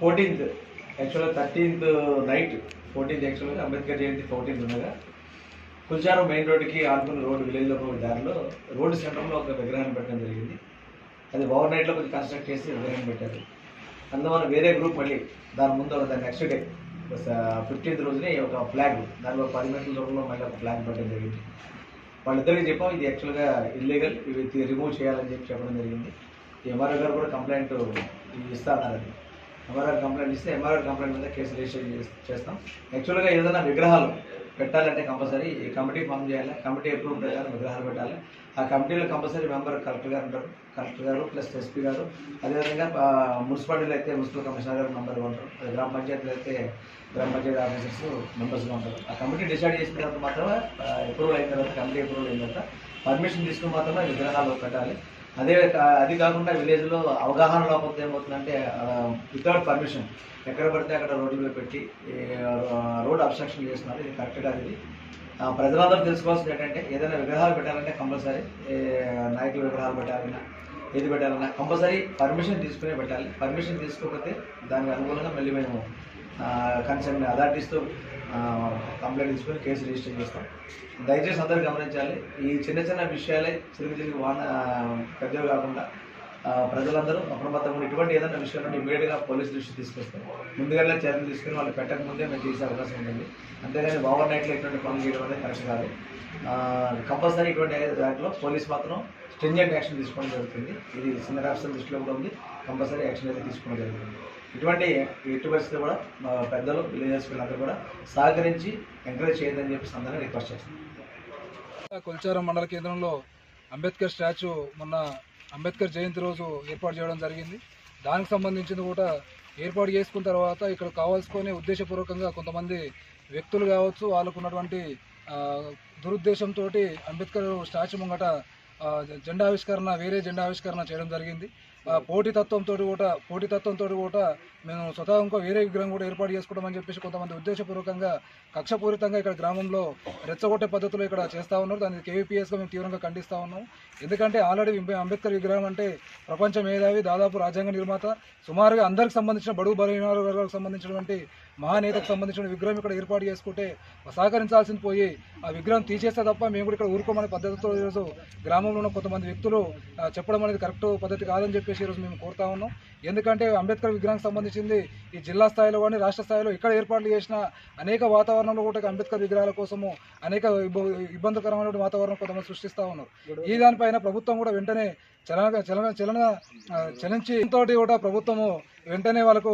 Fourteenth. యాక్చువల్గా thirteenth night fourteenth యాక్చువల్గా అంబేద్కర్ జయంతి fourteenth ఉండగా కుల్చారం మెయిన్ రోడ్డుకి ఆనుకున్న రోడ్డు విలేజ్లో ఒక దారిలో రోడ్డు సెంటర్లో ఒక విగ్రహాన్ని పెట్టడం జరిగింది. అది ఓవర్ నైట్లో కొంచెం కన్స్ట్రక్ట్ చేసి విగ్రహం పెట్టారు. అందువల్ల వేరే గ్రూప్ మళ్ళీ దాని ముందు దాని నెక్స్ట్ డే ఫిఫ్టీన్త్ రోజునే ఒక ఫ్లాగ్ దానిలో పది మీటర్ల దూరంలో మళ్ళీ ఒక ఫ్లాగ్ పెట్టడం జరిగింది. వాళ్ళిద్దరికి చెప్పాం ఇది యాక్చువల్గా ఇల్లీగల్ ఇవి రిమూవ్ చేయాలని చెప్పి చెప్పడం జరిగింది. ఎంఆర్ఓ గారు కూడా కంప్లైంట్ ఇస్తా అన్నారు ఎంఆర్ఆర్ కంప్లైంట్ ఇస్తే ఎంఆర్ఆర్ కంప్లైంట్ మీద కేసు రిజిస్టర్ చేస్తాం. యాక్చువల్గా ఏదైనా విగ్రహాలు పెట్టాలంటే కంపల్సరీ ఈ కమిటీ ఫామ్ చేయాలి. కమిటీ అప్రూవ్ ప్రకారం విగ్రహాలు పెట్టాలి. ఆ కమిటీలో కంపల్సరీ మెంబర్ కలెక్టర్ గారు ఉంటారు. కలెక్టర్ గారు ప్లస్ ఎస్పీ గారు. అదేవిధంగా మున్సిపాలిటీలు మున్సిపాలిటీలో అయితే మున్సిపల్ కమిషనర్ గారు మెంబర్గా ఉంటారు. గ్రామ పంచాయతీలో అయితే గ్రామ పంచాయతీ ఆఫీసర్స్ మెంబర్స్గా ఉంటారు. ఆ కమిటీ డిసైడ్ చేసిన తర్వాత మాత్రమే అప్రూవల్ అయిన తర్వాత కమిటీ అప్రూవల్ అయిన తర్వాత పర్మిషన్ తీసుకుని మాత్రమే విగ్రహాలు పెట్టాలి. అదే కా- అది కాకుండా విలేజ్లో అవగాహన లోపంతో ఏమవుతుందంటే వితౌట్ పర్మిషన్ ఎక్కడ పడితే అక్కడ రోడ్ల మీద పెట్టి రోడ్ అబ్స్ట్రక్షన్ చేస్తున్నారు. ఇది కరెక్ట్ కాదు ఇది. ప్రజలందరూ తెలుసుకోవాల్సింది ఏంటంటే ఏదైనా విగ్రహాలు పెట్టాలంటే కంపల్సరీ నాయకుల విగ్రహాలు పెట్టాలన్నా ఏది పెట్టాలన్నా కంపల్సరీ పర్మిషన్ తీసుకునే పెట్టాలి. పర్మిషన్ తీసుకోకపోతే దానికి అనుగుణంగా మళ్ళీ మేము కన్సర్న్ అథారిటీస్తో కంప్లైంట్ తీసుకొని కేసు రిజిస్టర్ చేస్తాం. దయచేసి అందరూ గమనించాలి. ఈ చిన్న చిన్న విషయాలే చిరుగు చిరుగు వాన పెద్దవి కాకుండా ప్రజలందరూ అప్రమత్తంగా ఉండి ఇటువంటి ఏదైనా విషయాలను ఇమీడియట్గా పోలీస్ దృష్టి తీసుకొస్తాం. ముందుగానే చర్యలు తీసుకుని వాళ్ళు పెట్టక ముందే మేము చేసే అవకాశం ఉంటుంది. అంతేగాని ఓవర్ నైట్లో ఇటువంటి పనులు చేయడం అనేది కరెక్ట్ కాదు. కంపల్సరీ ఇటువంటి దాంట్లో పోలీస్ మాత్రం స్ట్రింజెంట్ యాక్షన్ తీసుకోవడం జరుగుతుంది. ఇది సీనియర్ ఆఫీసర్ దృష్టిలో కూడా ఉంది. కంపల్సరీ యాక్షన్ అయితే తీసుకోవడం జరుగుతుంది. ఇటువంటి ఎట్టి పరిస్థితి కూడా మా పెద్దలు విలేజెస్ వీళ్ళందరూ కూడా సహకరించి ఎంకరేజ్ చేయదని చెప్పి అందరినీ రిక్వెస్ట్ చేస్తున్నాం కొల్చారం మండల కేంద్రంలో అంబేద్కర్ స్టాచ్యూ మొన్న అంబేద్కర్ జయంతి రోజు ఏర్పాటు చేయడం జరిగింది. దానికి సంబంధించింది కూడా ఏర్పాటు చేసుకున్న తర్వాత ఇక్కడ కావాల్సుకొని ఉద్దేశపూర్వకంగా కొంతమంది వ్యక్తులు కావచ్చు వాళ్ళకు ఉన్నటువంటి దురుద్దేశంతో అంబేద్కర్ స్టాచ్యూ ముంగట జెండావిష్కరణ జెండా ఆవిష్కరణ వేరే జెండా ఆవిష్కరణ చేయడం జరిగింది. పోటీతత్వంతో కూడా పోటీతత్వంతో కూడా మేము స్వతహా ఇంకో వేరే విగ్రహం కూడా ఏర్పాటు చేసుకోవడం అని చెప్పేసి కొంతమంది ఉద్దేశపూర్వకంగా కక్షపూరితంగా ఇక్కడ గ్రామంలో రెచ్చగొట్టే పద్ధతిలో ఇక్కడ చేస్తా ఉన్నారు. దాన్ని కేవీపీఎస్గా మేము తీవ్రంగా ఖండిస్తా ఉన్నాం. ఎందుకంటే ఆల్రెడీ అంబేద్కర్ విగ్రహం అంటే ప్రపంచ మేధావి దాదాపు రాజ్యాంగ నిర్మాత. సుమారుగా అందరికి సంబంధించిన బడుగు బలహీన వర్గాలకు సంబంధించినటువంటి మహానేతకు సంబంధించిన విగ్రహం ఇక్కడ ఏర్పాటు చేసుకుంటే సహకరించాల్సింది పోయి ఆ విగ్రహం తీసేస్తే తప్ప మేము కూడా ఇక్కడ ఊరుకోమనే పద్ధతితో ఈరోజు గ్రామంలో ఉన్న కొంతమంది వ్యక్తులు చెప్పడం అనేది కరెక్ట్ పద్ధతి కాదని చెప్పేసి ఈరోజు మేము కోరుతా ఉన్నాం. ఎందుకంటే అంబేద్కర్ విగ్రహానికి సంబంధించింది ఈ జిల్లా స్థాయిలో కానీ రాష్ట్ర స్థాయిలో ఇక్కడ ఏర్పాట్లు చేసిన అనేక వాతావరణంలో కూడా అంబేద్కర్ విగ్రహాల కోసము అనేక ఇబ్బ- ఇబ్బందికరమైన వాతావరణం కొంతమంది సృష్టిస్తూ ఉన్నారు. ఈ దానిపైన ప్రభుత్వం కూడా వెంటనే చలన చలన చలన చలించి తోటి కూడా ప్రభుత్వము వెంటనే వాళ్ళకు